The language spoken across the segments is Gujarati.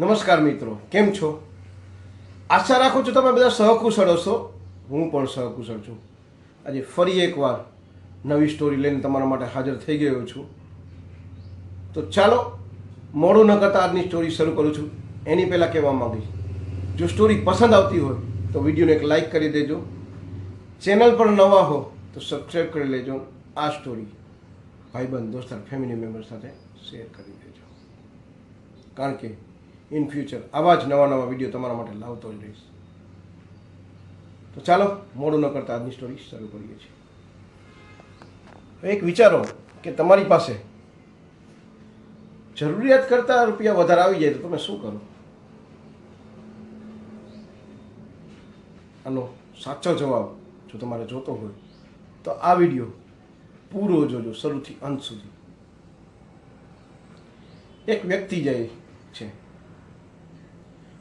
નમસ્કાર મિત્રો, કેમ છો? આશા રાખું છું તમે બધા સહકુશળ હશો. હું પણ સહકુશળ છું. આજે ફરી એકવાર નવી સ્ટોરી લઈને તમારા માટે હાજર થઈ ગયો છું. તો ચાલો, મોડું ન કરતાં આજની સ્ટોરી શરૂ કરું છું. એની પહેલાં કહેવા માંગીશ, જો સ્ટોરી પસંદ આવતી હોય, તો વિડીયોને એક લાઈક કરી દેજો. ચેનલ પર નવા હો, તો સબસ્ક્રાઈબ કરી લેજો. આ સ્ટોરી ભાઈબંધ, દોસ્તાર ફેમિલી મેમ્બર સાથે શેર કરી દેજો. કારણ કે ઇન ફ્યુચર આવા જ નવા નવા વીડિયો તમારા માટે લાવતો જ રહીશ. તો ચાલો, મોડું ન કરતા આજની સ્ટોરી શરૂ કરીએ છીએ. એક વિચારો કે તમારી પાસે જરૂરિયાત કરતાં રૂપિયા વધારે આવી જાય તો તમે શું કરો? આનો સાચો જવાબ જો તમારે જોતો હોય, તો આ વીડિયો પૂરો જોજો શરૂથી અંત સુધી. એક વ્યક્તિ જાય છે.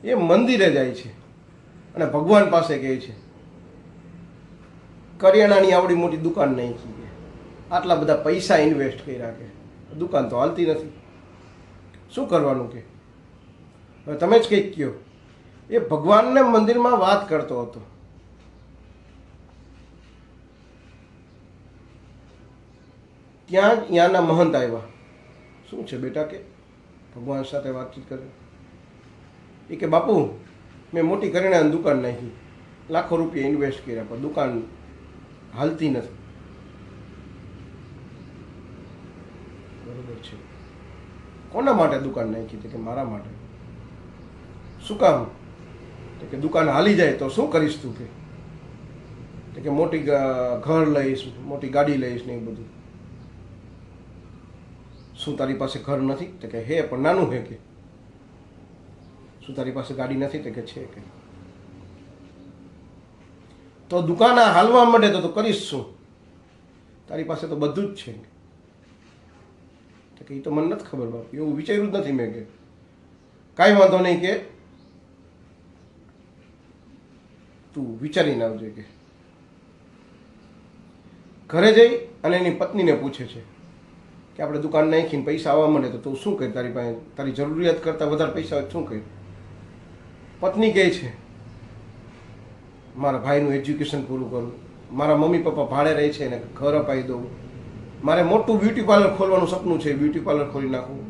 એ મંદિરે જાય છે. અને ભગવાન પાસે કહે છે, કરિયાણાની આવડી મોટી દુકાન નહીં છે આટલા બધા પૈસા ઇન્વેસ્ટ કર્યા કે. દુકાન તો હાલતી નથી. શું કરવાનું કે? હવે તમે જ કંઈક કહો. એ ભગવાનને મંદિરમાં વાત કરતો હતો. ત્યાં ત્યાંના મહંત આવ્યા. શું છે બેટા કે? ભગવાન સાથે વાતચીત કરે. એ કે બાપુ મેં મોટી કરિયાણાની દુકાન નાખી. લાખો રૂપિયા ઇન્વેસ્ટ કર્યા પણ દુકાન હાલતી નથી. બરોબર છે. કોના માટે દુકાન નાખી તો કે મારા માટે? શું કામ? તો કે દુકાન હાલી જાય તો શું કરીશ તું કે? તો કે મોટી ઘર લઈશ મોટી ગાડી લઈશ ને એ બધું. શું તારી પાસે ઘર નથી? તો કે હે પણ નાનું હે કે. શું તારી પાસે ગાડી નથી તે કે છે કે તો દુકાન હાલવા માંડે તો કરીશ શું? તારી પાસે તો બધું જ છે. કે એ તો મને નથી ખબર બાપ, એવું વિચાર્યું જ નથી મેં કે. કાંઈ વાંધો નહીં કે. તું વિચારીને આવજે કે. ઘરે જઈ અને એની પત્નીને પૂછે છે કે આપણે દુકાન નાખીને પૈસા આવવા માંડે તો તું શું કહે? તારી પાસે તારી જરૂરિયાત કરતાં વધારે પૈસા શું કહે? પત્ની કહે છે. મારા ભાઈનું એજ્યુકેશન પૂરું કરું. મારા મમ્મી પપ્પા ભાડે રહે છે એને ઘર અપાવી દઉં. મારે મોટું બ્યુટી પાર્લર ખોલવાનું સપનું છે બ્યુટી પાર્લર ખોલી નાખવું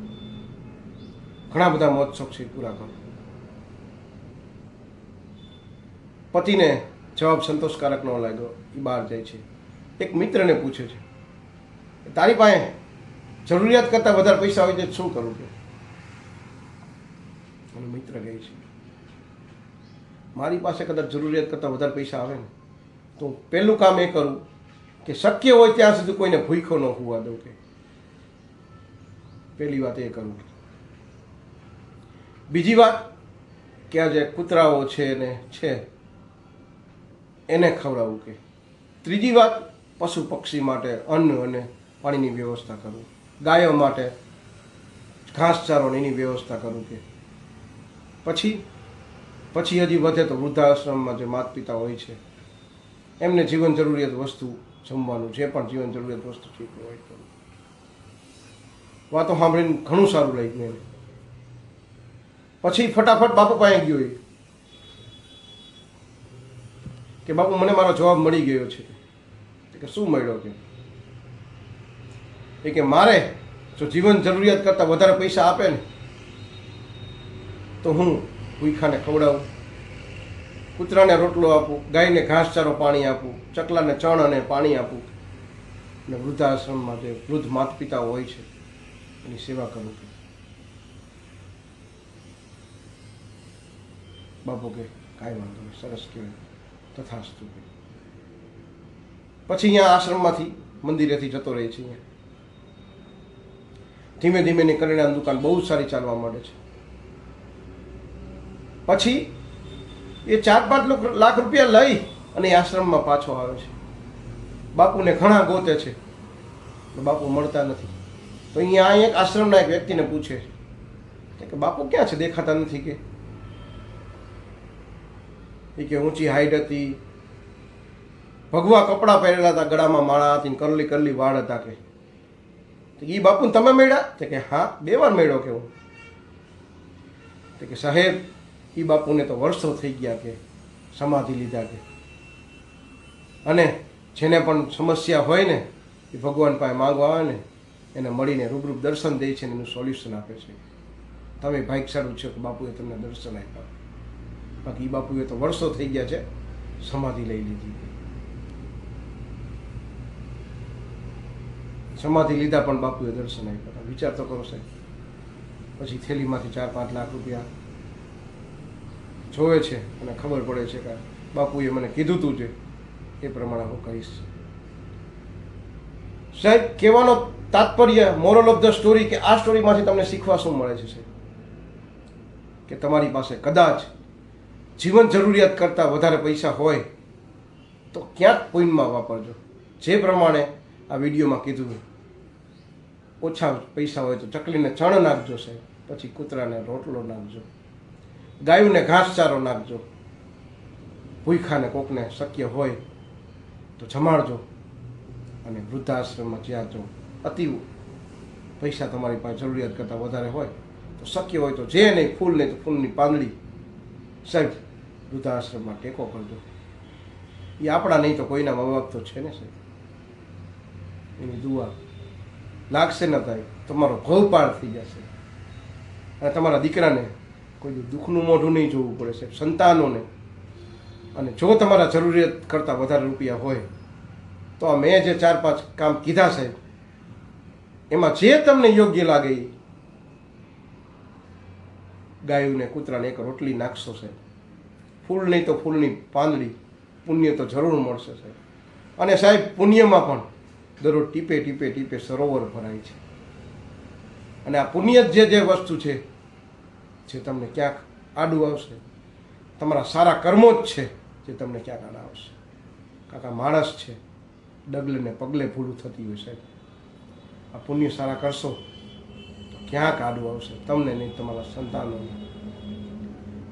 ઘણા બધા શોખ છે પૂરા કરું. પતિને જવાબ સંતોષકારક ન લાગ્યો. એ બહાર જાય છે. એક મિત્રને પૂછે છે, તારી પાસે જરૂરિયાત કરતાં વધારે પૈસા હોય તો શું કરવું કે? મિત્ર કહે છે મારી પાસે કદાચ જરૂરિયાત કરતાં વધારે પૈસા આવે ને, તો પહેલું કામ એ કરું કે શક્ય હોય ત્યાં સુધી કોઈને ભૂખો ન હોવા દઉં કે. પહેલી વાત એ કરું. બીજી વાત કે આ જે કૂતરાઓ છે ને, છે, એને ખવડાવવું કે. ત્રીજી વાત, પશુ પક્ષી માટે અન્ન અને પાણીની વ્યવસ્થા કરું. ગાયો માટે ઘાસચારો એની વ્યવસ્થા કરું કે. પછી પછી હજી વધે તો વૃદ્ધાશ્રમમાં જે માતા પિતા હોય છે, એમને જીવન જરૂરિયાત વસ્તુ જમવાનું જે પણ જીવન જરૂરિયાત વસ્તુ છે પ્રોવાઈડ કરું વાતો સાંભળીને ઘણું સારું લાગ્યું એને. પછી ફટાફટ બાપુ પાસે ગયો એ. કે બાપુ, મને મારો જવાબ મળી ગયો છે. કે શું મળ્યો કે એ કે મારે જો જીવન જરૂરિયાત કરતાં વધારે પૈસા આપે ને, તો હું ભૂખાને ખવડાવું, કૂતરાને રોટલો આપું, ગાયને ઘાસચારો પાણી આપું, ચકલાને ચણ અને પાણી આપું. અને વૃદ્ધાશ્રમમાં જે વૃદ્ધ માતા પિતા હોય છે, એની સેવા કરું છું. બાપુ કે, કાંઈ વાંધો નહીં, સરસ કહેવાય. તથાસ્તુ પછી અહીંયા આશ્રમમાંથી મંદિરેથી જતો રહે છે અહીંયા. ધીમે ધીમે ની કરિયાણાની દુકાન બહુ સારી ચાલવા માંડે છે. પછી એ ચાર પાંચ લાખ રૂપિયા લઈ અને એ આશ્રમમાં પાછો આવે છે. બાપુને ઘણા ગોતે છે. બાપુ મળતા નથી. તો અહીંયા અહીં એક આશ્રમના એક વ્યક્તિને પૂછે છે કે બાપુ ક્યાં છે? દેખાતા નથી કે. એ કે ઊંચી હાઈટ હતી. ભગવા કપડાં પહેરેલા હતા, ગળામાં માળા હતી કરલી કરલી વાળ હતા કે. એ બાપુ તમે મળ્યા? કે હા, બે વાર મળ્યો કે કે સાહેબ એ બાપુને તો વર્ષો થઈ ગયા કે સમાધિ લીધા કે. અને જેને પણ સમસ્યા હોય ને, એ ભગવાન પાસે માંગવા આવે ને, એને મળીને રૂબરૂપ દર્શન દે છે ને એનું સોલ્યુશન આપે છે. તમે ભાગ્યશાળું છો કે બાપુએ તમને દર્શન આપ્યા. બાકી એ બાપુએ તો વર્ષો થઈ ગયા છે, સમાધિ લઈ લીધી. સમાધિ લીધા પણ બાપુએ દર્શન આપ્યા વિચાર તો કરો સાહેબ. પછી થેલીમાંથી ચાર પાંચ લાખ રૂપિયા જોવે છે અને ખબર પડે છે કે બાપુએ મને કીધું તું છે એ પ્રમાણે હું કહીશ. સાહેબ, કહેવાનો તાત્પર્ય મોરલ ઓફ ધ સ્ટોરી કે આ સ્ટોરીમાંથી તમને શીખવા શું મળે છે કે તમારી પાસે કદાચ જીવન જરૂરિયાત કરતાં વધારે પૈસા હોય, તો ક્યાંક પોઈન્ટમાં વાપરજો. જે પ્રમાણે આ વિડીયોમાં કીધું ઓછા પૈસા હોય તો ચકલીને ચણ નાખજો સાહેબ, પછી કૂતરાને રોટલો નાખજો. ગાયુંને ઘાસચારો નાખજો. ભૂખાને કોકને શક્ય હોય તો જમાડજો અને વૃદ્ધાશ્રમમાં જ્યાં જો અતિ પૈસા તમારી પાસે જરૂરિયાત કરતાં વધારે હોય તો શક્ય હોય તો જે નહીં ફૂલ નહીં તો ફૂલની પાંદડી સાહેબ વૃદ્ધાશ્રમમાં ટેકો કરજો. એ આપણા નહીં તો કોઈના મા બાપ તો છે ને સાહેબ? એની દુઆ લાગશે ન થાય. તમારો ભવ પાર થઈ જશે. અને તમારા દીકરાને કોઈ દુઃખનું મોઢું નહીં જોવું પડે સાહેબ, સંતાનોને. અને જો તમારા જરૂરિયાત કરતાં વધારે રૂપિયા હોય, તો આ મેં જે ચાર પાંચ કામ કીધા સાહેબ, એમાં જે તમને યોગ્ય લાગે એ ગાયુંને, કૂતરાને એક રોટલી નાખશો સાહેબ. ફૂલ નહીં તો ફૂલની પાંદડી, પુણ્ય તો જરૂર મળશે સાહેબ. અને સાહેબ, પુણ્યમાં પણ દરરોજ ટીપે ટીપે ટીપે સરોવર ભરાય છે. અને આ પુણ્ય જે જે વસ્તુ છે જે તમને ક્યાંક આડું આવશે, તમારા સારા કર્મો જ છે જે તમને ક્યાંક આડા આવશે. કાકા માણસ છે ડગલે ને પગલે ભૂલું થતી હોય સાહેબ. આ પુણ્ય સારા કરશો તો ક્યાંક આડું આવશે, તમને નહીં, તમારા સંતાનોને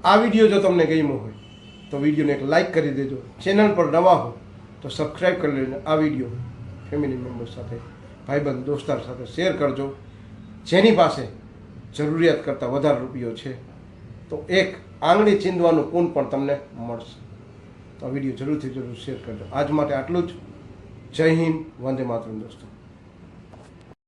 આ વીડિયો જો તમને ગમ્યો હોય, તો વિડીયોને એક લાઈક કરી દેજો. ચેનલ પર નવા હો, તો સબસ્ક્રાઈબ કરી લેજો. આ વીડિયો ફેમિલી મેમ્બર્સ સાથે, ભાઈબંધ, દોસ્તાર સાથે શેર કરજો. જેની પાસે જરૂરિયાત કરતાં વધારે રૂપિયો છે. તો એક આંગળી ચીંધવાનું કુન પણ તમને મળશે. તો આ વીડિયો જરૂરથી જરૂર શેર કરજો. આજ માટે આટલું જ. જય હિન્દ. વંદે માતરમ દોસ્તો.